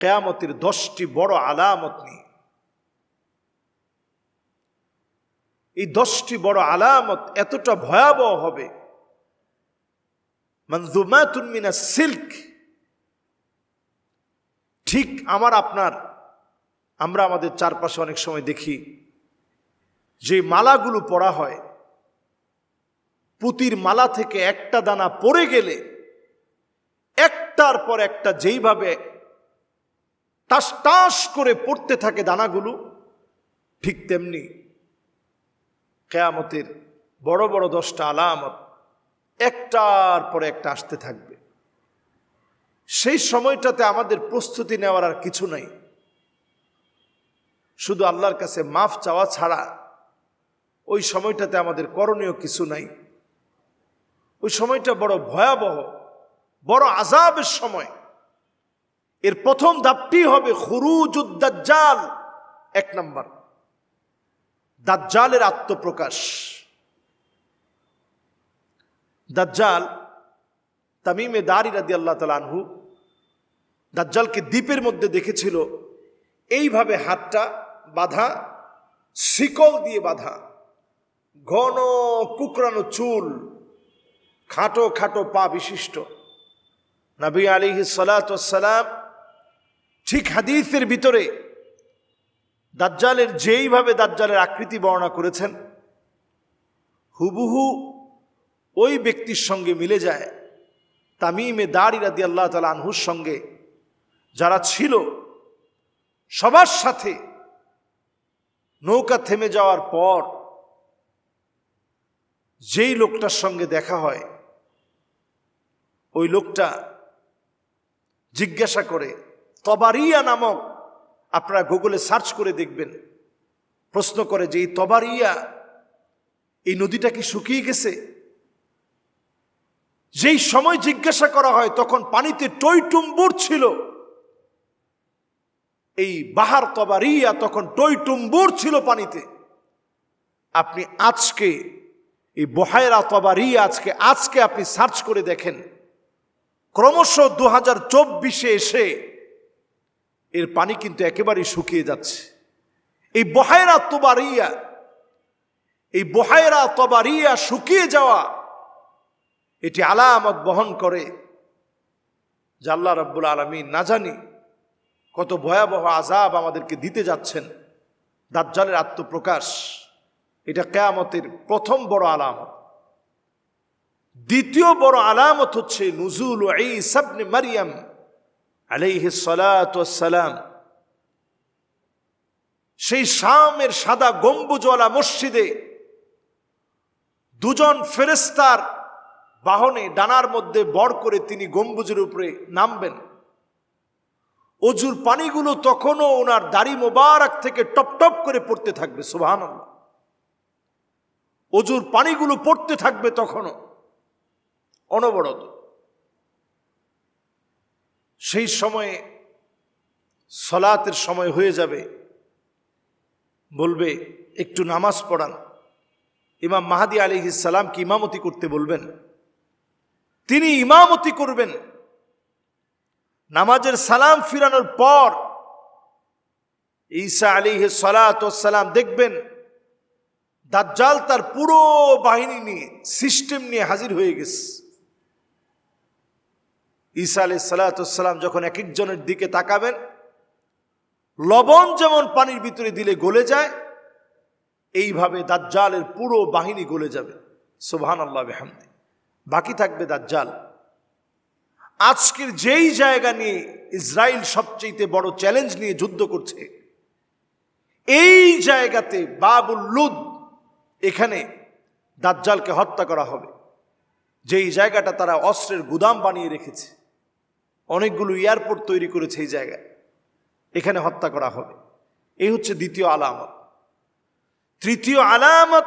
কেয়ামতের দশটি বড় আলামত নিয়ে। এই দশটি বড় আলামত এতটা ভয়াবহ হবে। মিনা সিল্ক। ঠিক আমার আপনার, আমরা আমাদের চারপাশে অনেক সময় দেখি, যে মালাগুলো পরা হয়, পুতির মালা থেকে একটা দানা পড়ে গেলে একটার পর একটা যেইভাবে টাস টাস করে পড়তে থাকে দানাগুলো, ঠিক তেমনি কেয়ামতের বড় বড় দশটা আলামত একটার পরে একটা আসতে থাকবে। সেই সময়টাতে আমাদের প্রস্তুতি নেওয়ার আর কিছু নাই। শুধু আল্লাহর কাছে মাফ চাওয়া ছাড়া ওই সময়টাতে আমাদের করণীয় কিছু নাই। ওই সময়টা বড় ভয়াবহ, বড় আজাবের সময়। এর প্রথম ধাপটি হবে খুরুজুদ্দাজ্জাল এক নম্বর। দাজ্জালের আত্মপ্রকাশ। দাজ্জাল তামিমে দারি রাদি আল্লাহ তালা আনহু দাজ্জালকে দ্বীপের মধ্যে দেখেছিল। এইভাবে হাতটা বাঁধা, শিকল দিয়ে বাঁধা, ঘন কুকরানো চুল, খাটো খাটো পা বিশিষ্ট। নবী আলী সালাম ঠিক হাদিসের ভিতরে দাজ্জালের যেইভাবে দাজ্জালের আকৃতি বর্ণনা করেছেন, হুবহু ওই ব্যক্তির সঙ্গে মিলে যায়। তামিমে দাড়ি রাদি আল্লাহ তালা আনহুর সঙ্গে যারা ছিল, সবার সাথে নৌকা থেমে যাওয়ার পর যেই লোকটার সঙ্গে দেখা হয়, ওই লোকটা জিজ্ঞাসা করে তবারিয়া নামক আপনারা গুগলে সার্চ করে দেখবেন। প্রশ্ন করে যে এই তবারিয়া, এই নদীটা কি শুকিয়ে গেছে? যেই সময় জিজ্ঞাসা করা হয় তখন পানিতে টইটুম্বুর ছিল। এই বাহার তবারিয়া তখন টইটুম্বুর ছিল পানিতে। আপনি আজকে, এই বহায়রা তবারিয়া আজকে আজকে আপনি সার্চ করে দেখেন। ক্রমশ দু হাজার চব্বিশে এসে এর পানি কিন্তু একেবারেই শুকিয়ে যাচ্ছে। এই বহায়রা তোবারিয়া, এই বহায়রা তবারিয়া শুকিয়ে যাওয়া, এটি আলামত বহন করে আল্লাহ রব্বুল আলমী না জানি কত ভয়াবহ আজাব আমাদেরকে দিতে যাচ্ছেন, দাজ্জালের আত্মপ্রকাশ, এটা কেয়ামতের প্রথম বড় আলামত। দ্বিতীয় বড় আলামত হচ্ছে নুজুল ইসাবনে মারিয়াম। আলাইহি সালাম সেই শামের সাদা গম্বুজওয়ালা মসজিদে দুজন ফেরেস্তার বাহনে ডানার মধ্যে বড় করে তিনি গম্বুজের উপরে নামবেন। অজুর পানিগুলো তখনও ওনার দাড়ি মোবারক থেকে টপ টপ করে পড়তে থাকবে সুবাহান অজুর পানিগুলো পড়তে থাকবে তখনও, অনবরত। সেই সময়ে সলাতের সময় হয়ে যাবে। বলবে, একটু নামাজ পড়ান। ইমাম মাহাদি আলী কি ইমামতি করতে বলবেন? তিনি ইমামতি করবেন। নামাজের সালাম ফিরানোর পর ঈসা আলী সালাম দেখবেন, দাজ্জাল তার পুরো বাহিনী নিয়ে, সিস্টেম নিয়ে হাজির হয়ে গেছে। ঈসা আলি সালাতাম যখন এক একজনের দিকে তাকাবেন, লবণ যেমন পানির ভিতরে দিলে গলে যায়, এইভাবে দাজ্জালের পুরো বাহিনী গলে যাবে। সোভান আল্লাহ বেহামদি। বাকি থাকবে দাজ্জাল। আজকের যেই জায়গা নিয়ে ইসরায়েল সবচেয়ে বড় চ্যালেঞ্জ নিয়ে যুদ্ধ করছে, এই জায়গাতে বাবুল লুদ, এখানে দাজ্জালকে হত্যা করা হবে। যেই জায়গাটা তারা অস্ত্রের গুদাম বানিয়ে রেখেছে। অনেকগুলো এয়ারপোর্ট তৈরি করেছে এই জায়গায়। এখানে হত্যা করা হবে। এই হচ্ছে দ্বিতীয় আলামত। তৃতীয় আলামত,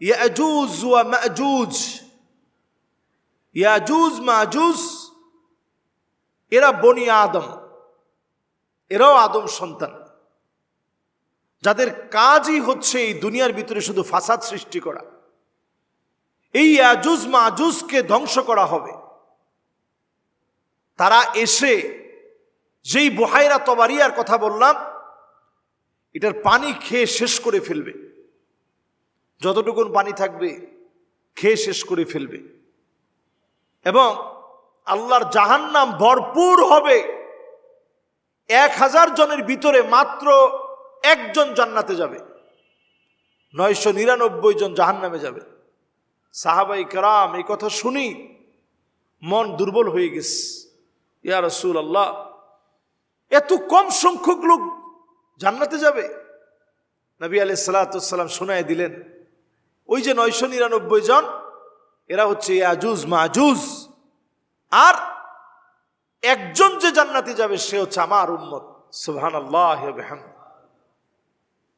ইয়াজুজ মাজুজ। ইয়াজুজ, মাজুজ, এরা বনি আদম। এরাও আদম সন্তান। যাদের কাজই হচ্ছে এই দুনিয়ার ভিতরে শুধু ফাসাদ সৃষ্টি করা। এই আজুজ মাজুজকে ধ্বংস করা হবে। তারা এসে যেই বহাইরা তবারিয়ার কথা বললাম, এটার পানি খেয়ে শেষ করে ফেলবে। যতটুকুন পানি থাকবে, খেয়ে শেষ করে ফেলবে। এবং আল্লাহর জাহান্নাম ভরপুর হবে এক হাজার জনের ভিতরে মাত্র একজন জান্নাতে যাবে। নয়শো নিরানব্বই জন জাহান্নামে যাবে। সাহাবাই কারাম এই কথা শুনি মন দুর্বল হয়ে গেছে। ইয়া রসুল আল্লাহ এত কম সংখ্যক লোক জান্নাতে যাবে? নবী আলি সালাতাম শোনায় দিলেন, ওই যে নয়শো নিরানব্বই জন, এরা হচ্ছে ইয়াজুজ, মাজুজ, আর একজন যে জান্নাতে যাবে সে হচ্ছে আমার উম্মত। সুবহান আল্লাহ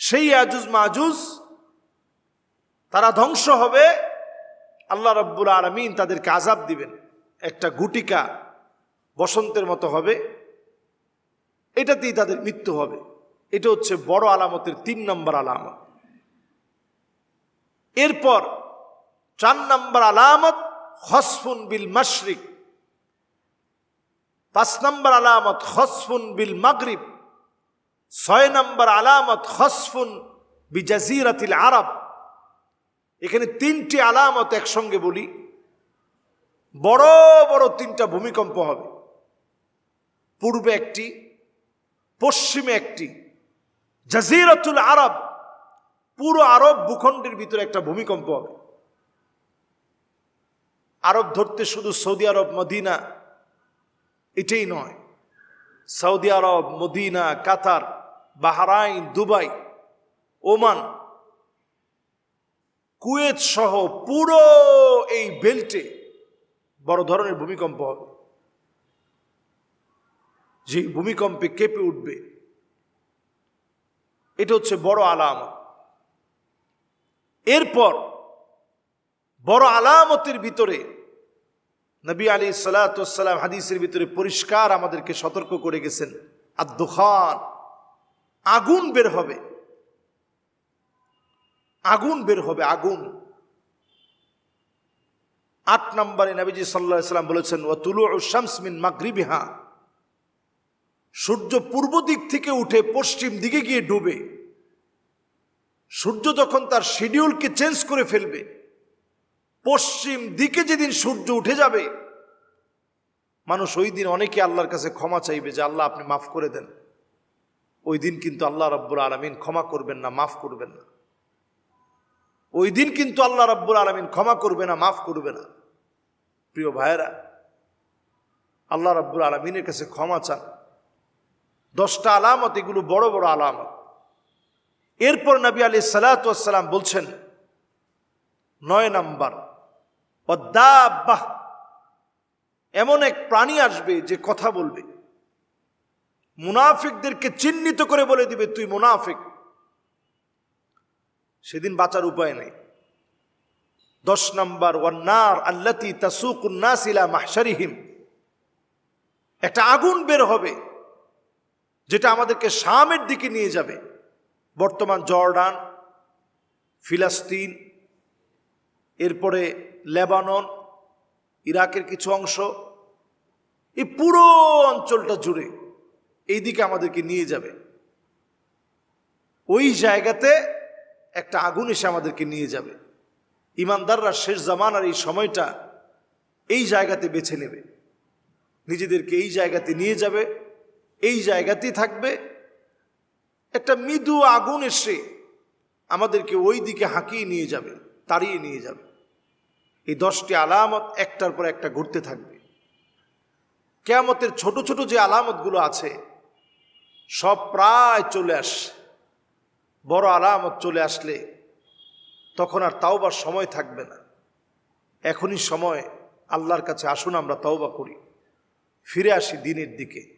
সেই ইয়াজুজ, মাজুজ, তারা ধ্বংস হবে। আল্লাহ রব্বুল আলমিন তাদেরকে আজাব দিবেন। একটা গুটিকা বসন্তের মতো হবে, এটাতেই তাদের মৃত্যু হবে। এটা হচ্ছে বড় আলামতের তিন নম্বর আলামত। এরপর চার নম্বর আলামত হসফুন বিল মশরিক। পাঁচ নম্বর আলামত হসফুন বিল মাগরিব। ছয় নম্বর আলামত হসফুন বি জাজিরাতিল আরব। এখানে তিনটি আলামত একসঙ্গে বলি। বড় বড় তিনটা ভূমিকম্প হবে। পূর্বে একটি, পশ্চিমে একটি। জাজিরাতুল আরব, পুরো আরব ভূখণ্ডের ভিতরে একটা ভূমিকম্প হবে। আরব ধরতে শুধু সৌদি আরব, মদিনা, এটাই নয়। Saudi Arab, Medina, Qatar, Bahrain, Dubai, Oman, Kuwait সহ পুরো এই বেল্টে বড় ধরনের ভূমিকম্প হবে। যে ভূমিকম্পে কেঁপে উঠবে। এটা হচ্ছে বড় আলামত। এরপর বড় আলামতের ভিতরে নবী আলী সালাতাম হাদিসের ভিতরে পরিষ্কার আমাদেরকে সতর্ক করে গেছেন। আর দোকান আগুন বের হবে। আগুন বের হবে, আগুন। আট নম্বরে নবীজি সাল্লাহ সাল্লাম বলেছেন ও তুলু শামসমিন মাগরিবিহা। সূর্য পূর্ব দিক থেকে উঠে পশ্চিম দিকে গিয়ে ডুবে। সূর্য যখন তার শিডিউলকে চেঞ্জ করে ফেলবে, পশ্চিম দিকে যেদিন সূর্য উঠে যাবে, মানুষ ওই দিন অনেকে আল্লাহর কাছে ক্ষমা চাইবে যে, আল্লাহ, আপনি মাফ করে দেন। ওই দিন কিন্তু আল্লাহ রব্বুল আলমিন ক্ষমা করবেন না, মাফ করবেন না। ওই দিন কিন্তু আল্লাহ রব্বুল আলমিন ক্ষমা করবে না, মাফ করবে না। প্রিয় ভাইয়েরা, আল্লাহ রব্বুল আলমিনের কাছে ক্ষমা চান। দশটা আলামত, এগুলো বড় বড় আলামত। এরপর নবী আলী সালাতাম বলছেন, নয় নাম্বার অদ্দাবাহ এমন এক প্রাণী আসবে যে কথা বলবে। মুনাফিকদেরকে চিহ্নিত করে বলে দিবে, তুই মুনাফিক। সেদিন বাঁচার উপায় নেই। দশ নম্বর, ওয়ান্নার আল্লাতি তাসুকুন্নাসিলা মাহসারিহিম একটা আগুন বের হবে। যেটা আমাদেরকে শামের দিকে নিয়ে যাবে। বর্তমান জর্ডান, ফিলাস্তিন, এরপরে লেবানন, ইরাকের কিছু অংশ, এই পুরো অঞ্চলটা জুড়ে এই দিকে আমাদেরকে নিয়ে যাবে। ওই জায়গাতে একটা আগুন এসে আমাদেরকে নিয়ে যাবে। ইমানদাররা শেষ জামানার এই সময়টা এই জায়গাতে বেছে নেবে। নিজেদেরকে এই জায়গাতে নিয়ে যাবে। এই জায়গাতেই থাকবে। একটা মৃদু আগুন এসে আমাদেরকে ওই দিকে হাঁকিয়ে নিয়ে যাবে, তাড়িয়ে নিয়ে যাবে। এই দশটি আলামত একটার পর একটা ঘুরতে থাকবে। কেয়ামতের ছোট ছোট যে আলামতগুলো আছে, সব প্রায় চলে আসে, বড় আলামত চলে আসলে তখন আর তাওবার সময় থাকবে না। এখনই সময়, আল্লাহর কাছে আসুন, আমরা তওবা করি। ফিরে আসি দিনের দিকে।